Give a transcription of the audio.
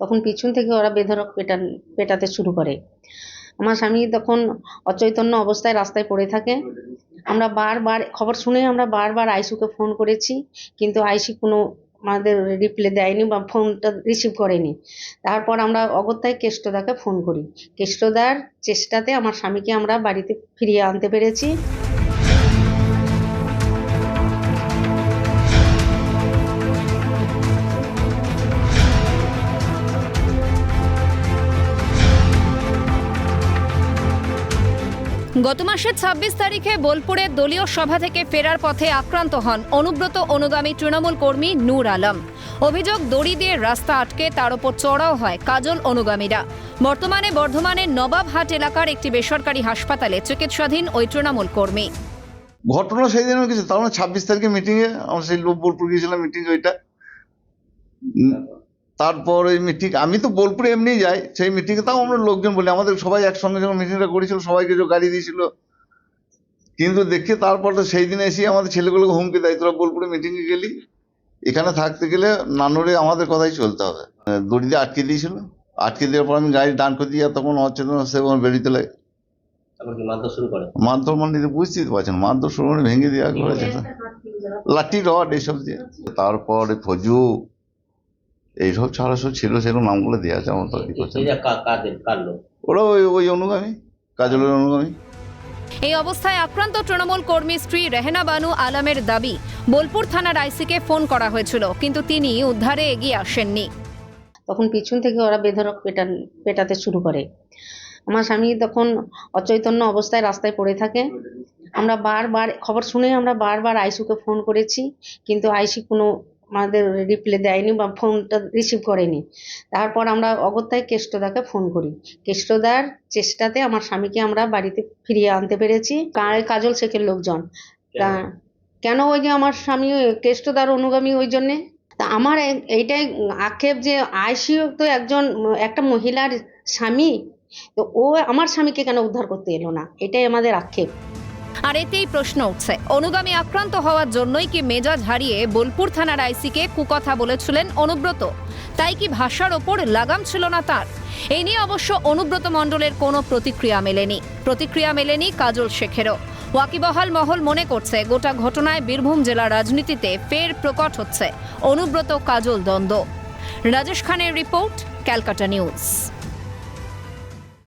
তখন পিছন থেকে ওরা বেধড়ক পেটান পেটাতে শুরু করে। আমার স্বামী তখন অচৈতন্য অবস্থায় রাস্তায় পড়ে থাকে। আমরা বারবার, খবর শুনে আমরা বারবার আইসুকে ফোন করেছি, কিন্তু আইসি কোনো আমাদের রিপ্লাই দেয়নি বা ফোনটা রিসিভ করেনি। তারপর আমরা অগত্যায় কেষ্টদাকে ফোন করি। কেষ্টদার চেষ্টাতে আমার স্বামীকে আমরা বাড়িতে ফিরিয়ে আনতে পেরেছি। গত মাসের ছাব্বিশ তারিখে বোলপুরে দলীয় সভা থেকে ফেরার পথে আক্রান্ত হন অনুব্রত অনুগামী তৃণমূল কর্মী নূর আলম। অভিযোগ, দড়ি দিয়ে রাস্তা আটকে তার ওপর চড়াও হয় কাজল অনুগামীরা। বর্তমানে বর্ধমানের নবাবহাট এলাকার একটি বেসরকারি হাসপাতালে চিকিৎসাধীন ওই তৃণমূল কর্মী। ঘটনা সেই দিনও কিছু, তার মানে ছাব্বিশ তারিখে মিটিংয়ে আমরা সেই বোলপুর গিয়েছিলাম মিটিং ওইটা। তারপর ওই মিটিং আমি তো বোলপুরে এমনি যাই সেই মিটিংয়ে তাও আমরা লোকজন বলি আমাদের সবাই একসঙ্গে যখন মিটিংটা করেছিল সবাইকে যে গাড়ি দিয়েছিল। কিন্তু দেখি তারপর তো সেই দিনে এসে আমাদের ছেলেগুলোকে হুমকি দেয় তোরা বোলপুরে মিটিংয়ে গেলি? এখানে থাকতে গেলে নানুরে আমাদের কথাই চলতে হবে। দড়ি দিয়ে আটকে দিয়েছিল। আটকে দেওয়ার পর আমি গাড়ি ডান করে দিয়ে তখন অচেতন সে বেরিয়ে লাগে তারপর মারধর শুরু করে? মারধর মানে বুঝতেই তো পারছেন মারধর শুরু করে ভেঙে দেওয়া করেছে। লাঠি রড এইসব দিয়ে। তারপরে ফজু এইসব ছাড়া সব ছিল সেরকম নামগুলো দেওয়া আছে আমার তো আর কি করছে ওরা ওই ওই অনুগামী কাজলের অনুগামী। এই অবস্থায় আক্রান্ত তৃণমূল কর্মী স্ত্রী রেহেনা বানু আলমের দাবি বোলপুর থানার আইসিকে ফোন করা হয়েছিল কিন্তু তিনি উদ্ধারে এগিয়ে আসেননি। তখন পিছন থেকে ওরা বেধড়ক পেটান পেটাতে শুরু করে। আমার স্বামী তখন অচৈতন্য অবস্থায় রাস্তায় পড়ে থাকে। আমরা বারবার খবর শুনে আমরা বারবার আইসুকে ফোন করেছি কিন্তু আইসি কোনো আমাদের রিপ্লাই দেয়নি বা ফোনটা রিসিভ করেনি। তারপর আমরা অগত্যায় কেষ্টদাকে ফোন করি। কেষ্টদার চেষ্টাতে আমার স্বামীকে আমরা বাড়িতে ফিরিয়ে আনতে পেরেছি। কাজল শেখের লোকজন। তা কেন ওই যে আমার স্বামী কেষ্টদার অনুগামী ওই জন্যে? তা আমার এইটাই আক্ষেপ যে আইসিও তো একজন একটা মহিলার স্বামী। তো ও আমার স্বামীকে কেন উদ্ধার করতে এলো না? এটাই আমাদের আক্ষেপ। আর এতেই প্রশ্ন উঠছে। অনুগামী আক্রান্ত হওয়ার জন্যই কি মেজাজ হারিয়ে বোলপুর থানার আইসিকে কুকথা বলেছিলেন অনুব্রত? তাই কি ভাষার ওপর লাগাম ছিল না তার? এই নিয়ে অবশ্য অনুব্রত মণ্ডলের কোনো প্রতিক্রিয়া মেলেনি। প্রতিক্রিয়া মেলেনি কাজল শেখেরও। ওয়াকিবহাল মহল মনে করছে, গোটা ঘটনায় বীরভূম জেলা রাজনীতিতে ফের প্রকট হচ্ছে অনুব্রত কাজল দ্বন্দ্ব। রাজেশ খানের রিপোর্ট, ক্যালকাটা নিউজ।